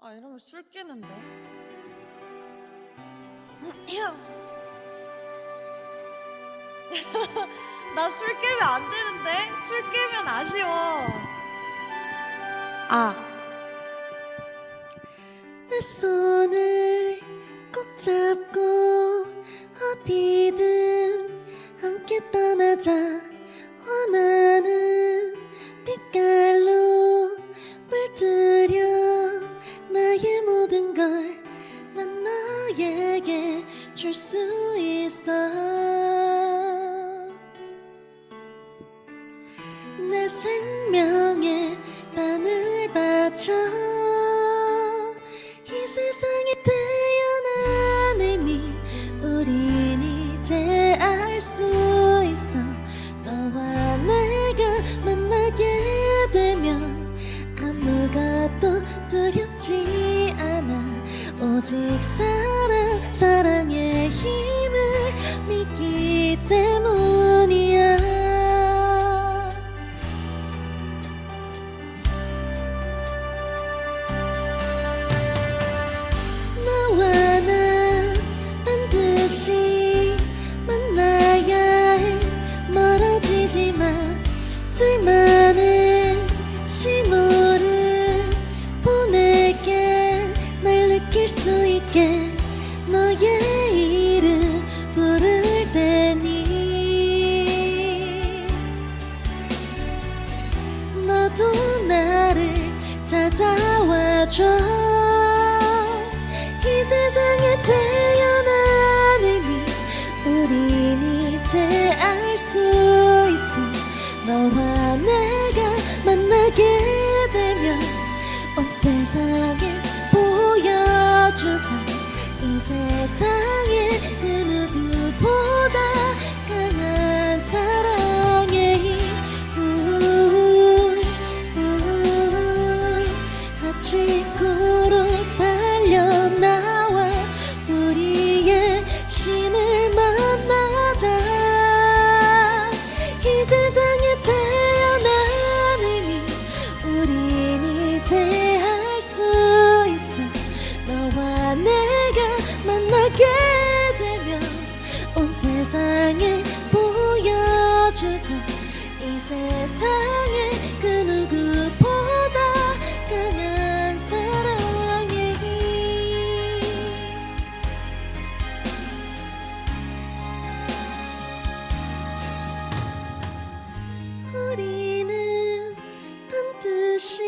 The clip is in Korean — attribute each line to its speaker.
Speaker 1: 아 이러면 술 깨는데. 나 술 깨면 안 되는데 술 깨면 아쉬워. 아.
Speaker 2: 내 손을 꼭 잡고 어디든 함께 떠나자 줄수 있어. 내 생명에 반을 바쳐 이 세상에 태어난 의미 우린 이제 알 수 있어. 너와 내가 만나게 되면 아무것도 두렵지 않아. 오직 사랑 믿기 때문이야. 너와 나 반드시 만나야 해. 멀어지지만 둘만의 신호를 보낼게. 날 느낄 수 있게 너의 너도 나를 찾아와줘. 이 세상에 태어난 의미 우린 이제 알 수 있어. 너와 내가 만나게 되면 온 세상에 보여주자. 이 세상에 그 대할 수 있어. 너와 내가 만나게 되면 온 세상에 보여주자. 이 세상에 그 누구보다 강한 사랑의 우리는 반드시